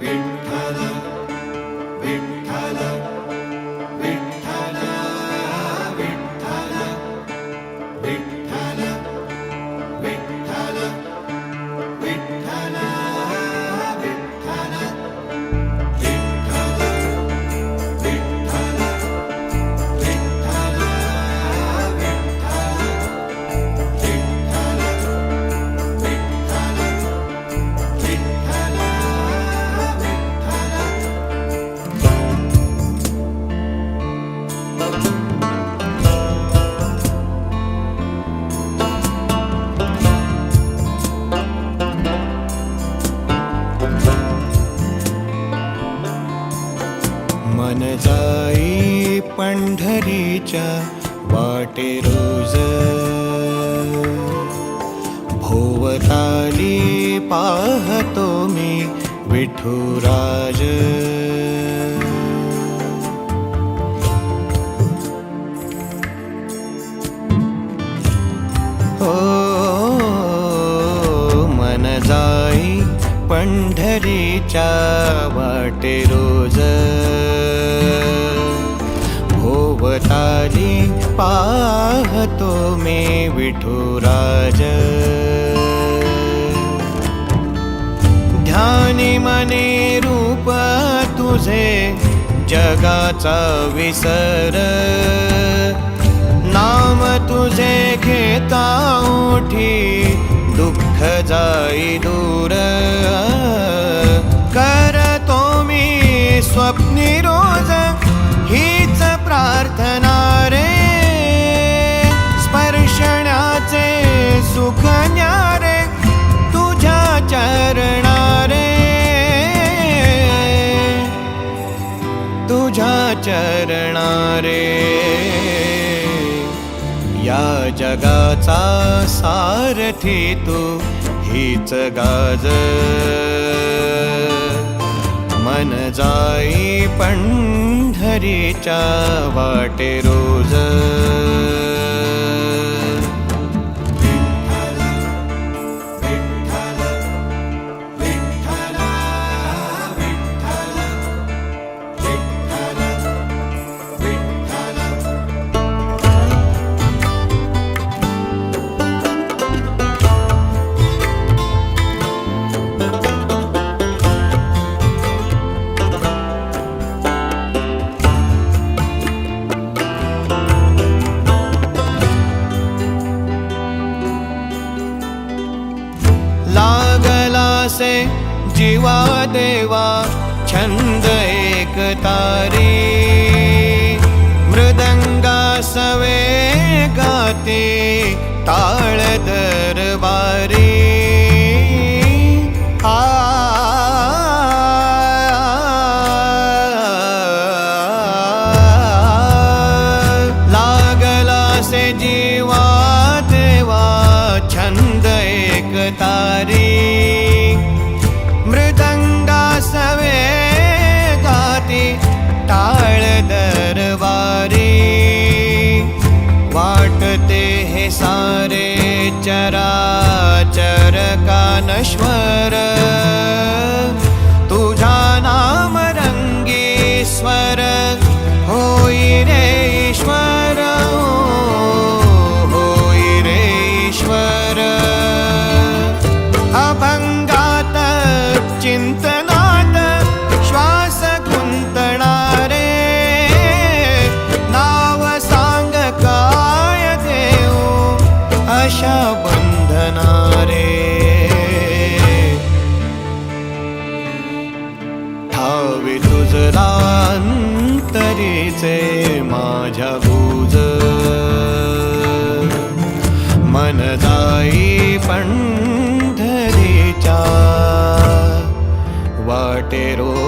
Bin Kalam. पंढरीच्या वाटे रोज. भोवताली पाहतो मी विठुराज. हो मन जाई पंढरीच्या वाटे रोज. पाहतो मी विठुराज. ध्यानी मने रूप तुझे जगाचा विसर. नाम तुझे घेता उठी दुःख जाई दूर. करतो मी स्वप्नी चरणारे. या जगाचा सारथी तू हीच गाज. मन जाई पंढरीच्या वाटे रोज लागलासे जीवा देवा छंद एक तारी मृदंगा सवे गाते ताळ दरबारी आ लागला जी ी मृदङ्गा सवे गाति टाळ दरवारी वाटते हे सारे चरा चरका नश्वर ठावे तुझ अंतरीचे माझ्या गुज मन जाई पंढरीच्या वाटे रोज